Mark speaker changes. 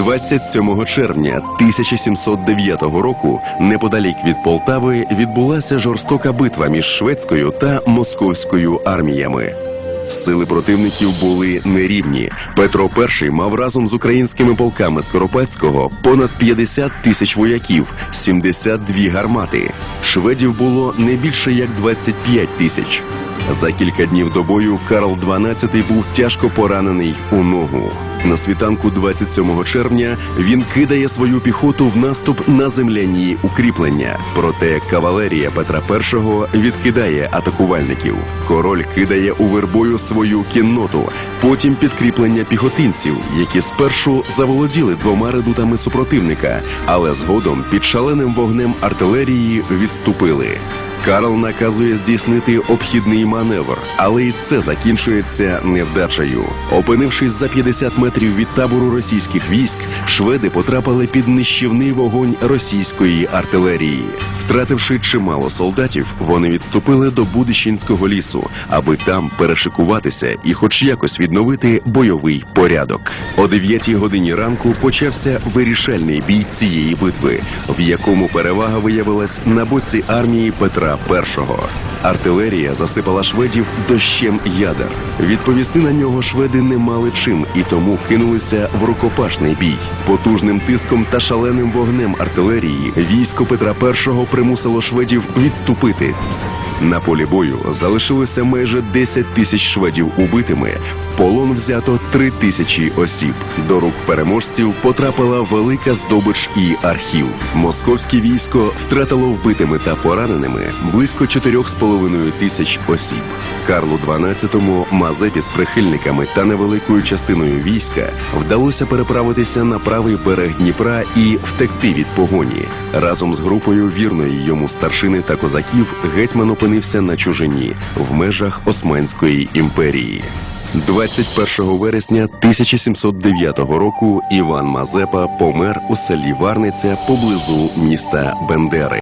Speaker 1: 27 червня 1709 року, неподалік від Полтави, відбулася жорстока битва між шведською та московською арміями. Сили противників були нерівні. Петро І мав разом з українськими полками Скоропадського понад 50 тисяч вояків, 72 гармати. Шведів було не більше як 25 тисяч. За кілька днів до бою Карл XII був тяжко поранений у ногу. На світанку 27 червня він кидає свою піхоту в наступ на земляні укріплення. Проте кавалерія Петра І відкидає атакувальників. Король кидає у вербою свою кінноту, потім підкріплення піхотинців, які спершу заволоділи двома редутами супротивника, але згодом під шаленим вогнем артилерії відступили. Карл наказує здійснити обхідний маневр, але й це закінчується невдачею. Опинившись за 50 метрів від табору російських військ, шведи потрапили під нищівний вогонь російської артилерії. Втративши чимало солдатів, вони відступили до Будищинського лісу, аби там перешикуватися і, хоч якось відновити бойовий порядок. О 9 годині ранку почався вирішальний бій цієї битви, в якому перевага виявилась на боці армії Петра І. Артилерія засипала шведів дощем ядер. Відповісти на нього шведи не мали чим і тому кинулися в рукопашний бій. Потужним тиском та шаленим вогнем артилерії військо Петра І примусило шведів відступити. На полі бою залишилося майже 10 тисяч шведів убитими. В полон взято 3 тисячі осіб. До рук переможців потрапила велика здобич і архів. Московське військо втратило вбитими та пораненими близько 4,5 тисяч осіб. Карлу XII, Мазепі з прихильниками та невеликою частиною війська вдалося переправитися на правий берег Дніпра і втекти від погоні. Разом з групою вірної йому старшини та козаків гетьман опинився на чужині в межах Османської імперії. 21 вересня 1709 року Іван Мазепа помер у селі Варниця поблизу міста Бендери.